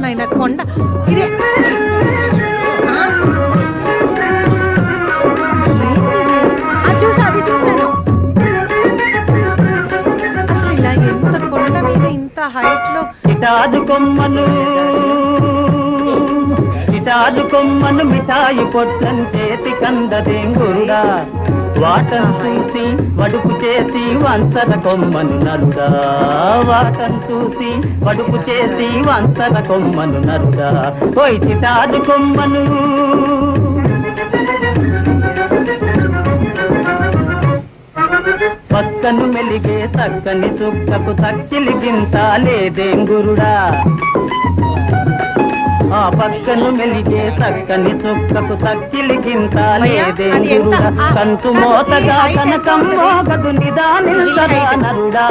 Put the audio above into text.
నాయన కొండ. ఇదే. ఆ? చూసా అది చూసాను అసలు ఇలా ఎంత కొండ మీద ఇంత హైట్లో ఇటాదు కొమ్మను ఇటాదు కొమ్మను మిఠాయి పొట్లం చేతి కందదేంగురుడా చూసి వడుపు చేసి వంతన కొమ్మను నరుడా. వాటం చూసి వడుపు చేసి వంతన కొమ్మను నరుడా. పోయి చిటాదు కొమ్మను. పక్కను మెలిగే తక్కని చుక్కకు తక్కిలి గింత లేదే గురుడా. పక్కను మెలిగే చక్కని చుక్కకు తక్కిలి గింత అయ్యా, అది ఎంత? లేదేంగురుడా ఆ, కంచు మోతగా కనకం? మోగదు నిదానిల్సరా. నరుడా